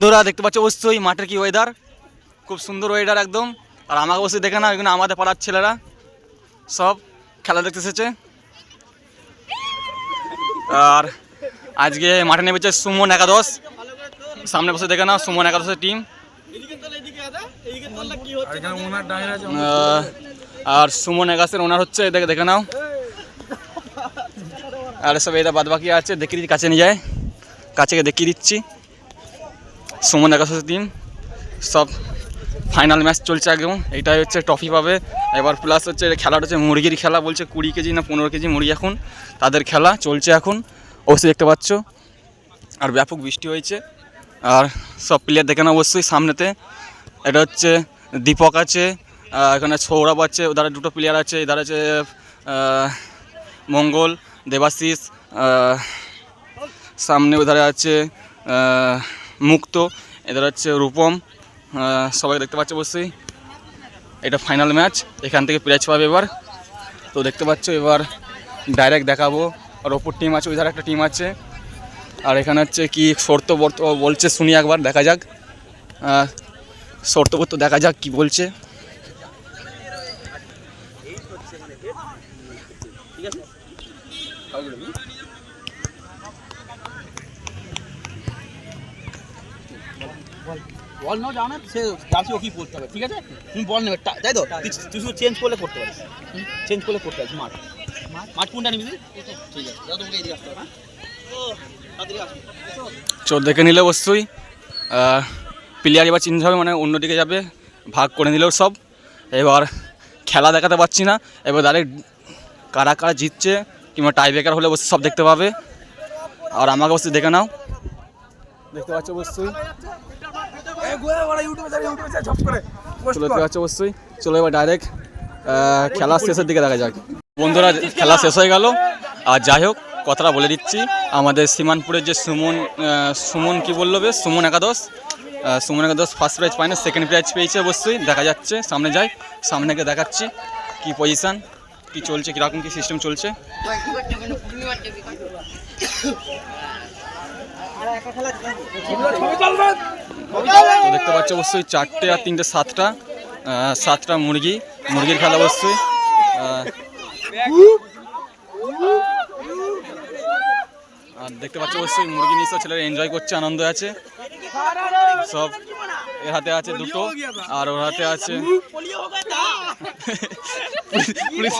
বন্ধুরা দেখতে পাচ্ছ অবশ্যই মাঠের কি ওয়েদার খুব সুন্দর ওয়েদার একদম। আর আমাকে অবশ্যই দেখে না এখানে আমাদের পাড়ার ছেলেরা। সব খেলা দেখতে এসেছে। আর আজকে মাঠে নেমেছে সুমন একাদশ। সামনে বসে দেখে না সুমন একাদশের টিম আর সুমন একাশের ওনার হচ্ছে দেখে দেখে নাও। আর সব এটা বাদ বাকি আছে, দেখিয়ে কাছে নিয়ে যায়। কাছে দেখিয়ে দিচ্ছি। সুমন একাশের টিম সব ফাইনাল ম্যাচ চলছে একদম। এইটাই হচ্ছে ট্রফি পাবে। এবার প্লাস হচ্ছে খেলাটা হচ্ছে মুরগির খেলা বলছে কুড়ি কেজি না পনেরো কেজি মুরগি এখন। তাদের খেলা চলছে এখন। অবশ্যই দেখতে পাচ্ছ। আর ব্যাপক বৃষ্টি হয়েছে। আর সব প্লেয়ার দেখে না অবশ্যই সামনেতে। এটা হচ্ছে দীপক আছে। এখানে সৌরভ আছে। ওধারে দুটো প্লেয়ার আছে। এধারে আছে মঙ্গল, দেবাশিস সামনে ওধারে আছে মুক্ত। এধারে হচ্ছে রূপম সবাই দেখতে পাচ্ছ অবশ্যই। এটা ফাইনাল ম্যাচ এখান থেকে প্রাইজ পাবে এবার। তো দেখতে পাচ্ছ এবার ডাইরেক্ট দেখাবো। আর ওপর টিম আছে ওই ধারে একটা টিম আছে। আর এখানে হচ্ছে কি, শর্ত বর্ত বলছে শুনি একবার, দেখা যাক। শর্ত বর্ত দেখা যাক কি বলছে। বল। নাও যাও না সে ওকেই পড়তে হবে ঠিক আছে? তুমি বল নেবে তাই তো? তুই। শুধু চেঞ্জ করলে করতে পারিস। চেঞ্জ করলে করতে পারিস মাঠ। মাঠ? কোনটা নিবি ঠিক আছে দাদা তোমাকে এদিকে আসতে হবে হ্যাঁ? ও দেখে নিলে অবশ্যই। প্লেয়ার এবার চেঞ্জ হবে মানে অন্যদিকে যাবে ভাগ করে নিলেও সব। এবার খেলা দেখাতে পাচ্ছি না এবার ডাইরেক্ট কারা কারা জিতছে কিংবা টাই ব্রেকার হলে অবশ্যই সব দেখতে পাবে। আর আমাকে অবশ্যই দেখে নাও। দেখতে পাচ্ছ অবশ্যই। অবশ্যই। চলো এবার ডাইরেক্ট খেলা শেষের দিকে দেখা যাক। বন্ধুরা খেলা শেষ হয়ে গেল। আর যাই হোক কথাটা বলে দিচ্ছি। আমাদের সীমানপুরের যে সুমন সুমন কি বলল বেশ? সুমন একাদশ। সুমন একাদশ ফার্স্ট প্রাইজ পায় না সেকেন্ড প্রাইজ পেয়েছে অবশ্যই। দেখা যাচ্ছে সামনে যাই। সামনে গিয়ে দেখাচ্ছি কি পজিশান কি চলছে কীরকম কি সিস্টেম চলছে। তো দেখতে পাচ্ছ অবশ্যই চারটে আর তিনটে সাতটা আহ, সাতটা মুরগি মুরগির খেলা অবশ্যই। আহ, আর দেখতে পাচ্ছ অবশ্যই মুরগি নিয়ে সব ছেলেরা এনজয় করছে আনন্দ আছে। সব এর হাতে আছে দুটো আর ওর হাতে আছে পুলিশ।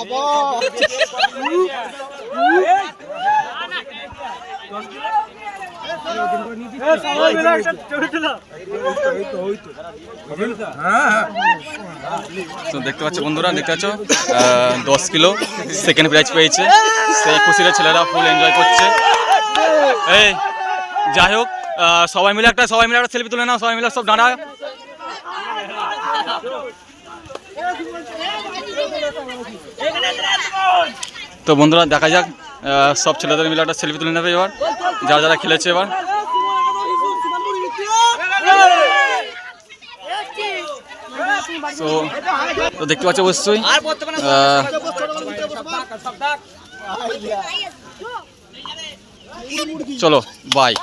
তো দেখতে পাচ্ছ বন্ধুরা, দেখতে পাচ্ছ? দশ কিলো সেকেন্ড প্রাইজ পেয়েছে। সেই খুশিতে ছেলেরা ফুল এনজয় করছে। এই, যাই হোক সবাই মিলে একটা, সবাই মিলে একটা সেলফি তুলে নাও, সবাই মিলে সব দাঁড়া তো বন্ধুরা, দেখা যাক সব ছেলেদের মিলে একটা সেলফি তুলে নেবে এবার। যারা যারা খেলেছে এবার। তো দেখতে পাচ্ছ অবশ্যই চলো বাই